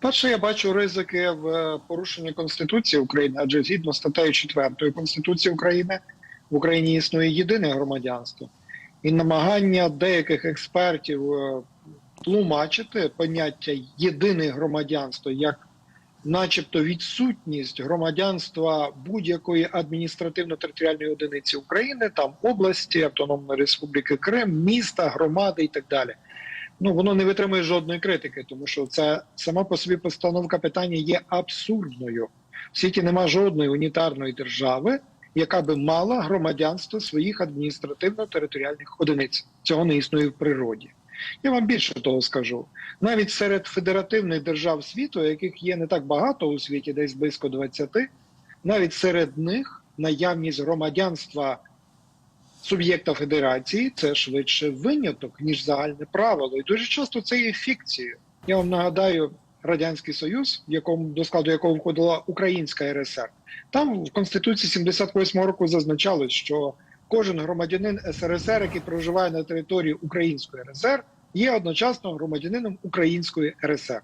Перше, я бачу ризики в е, порушенні Конституції України, адже згідно статтею 4 Конституції України в Україні існує єдине громадянство, і намагання деяких експертів е, тлумачити поняття єдине громадянство як, начебто, відсутність громадянства будь-якої адміністративно-територіальної одиниці України, там області, Автономної Республіки Крим, міста, громади і так далі ну воно не витримує жодної критики, тому що це сама по собі постановка питання є абсурдною. В світі нема жодної унітарної держави, яка би мала громадянство своїх адміністративно-територіальних одиниць. Цього не існує в природі. Я вам більше того скажу. Навіть серед федеративних держав світу, яких є не так багато у світі, десь близько 20, навіть серед них наявність громадянства суб'єкта федерації це швидше виняток, ніж загальне правило. І дуже часто це є фікцією. Я вам нагадаю Радянський Союз, якому до складу якого входила Українська РСР. Там в Конституції 78-го року зазначалось, що кожен громадянин СРСР, який проживає на території Української РСР, є одночасно громадянином Української РСР.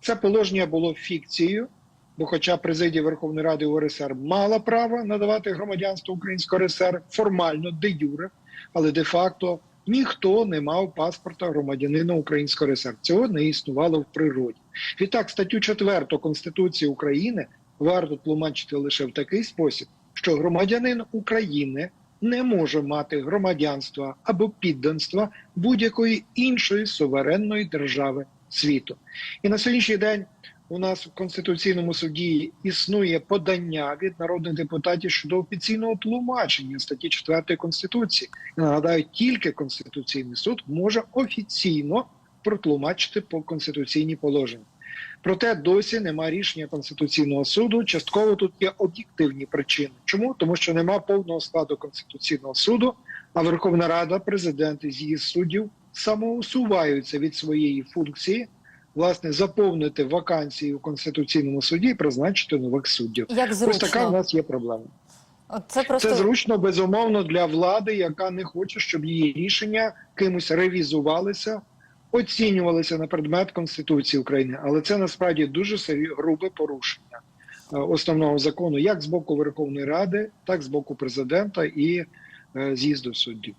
Це положення було фікцією, бо, хоча президія Верховної Ради УРСР мала право надавати громадянство Української РСР формально де юре, але де-факто ніхто не мав паспорта громадянина Української РСР. Цього не існувало в природі. Відтак, статтю 4 Конституції України варто тлумачити лише в такий спосіб, що громадянин України не може мати громадянства або підданства будь-якої іншої суверенної держави світу. І на сьогоднішній день у нас в конституційному суді існує подання від народних депутатів щодо офіційного тлумачення статті 4 конституції. Я нагадаю, тільки конституційний суд може офіційно протлумачити по конституційні положення. Проте досі немає рішення конституційного суду. Частково тут є об'єктивні причини. Чому тому, що немає повного складу конституційного суду, а Верховна Рада, президент із її суддів самоусуваються від своєї функції власне заповнити вакансії у конституційному суді і призначити нових суддів. Як Ось така в нас є проблема. От це просто Це зручно безумовно для влади, яка не хоче, щоб її рішення кимось ревізувалися, оцінювалися на предмет Конституції України. Але це насправді дуже серйозне грубе порушення е, основного закону, як з боку Верховної Ради, так з боку президента і е, з'їзду суддів.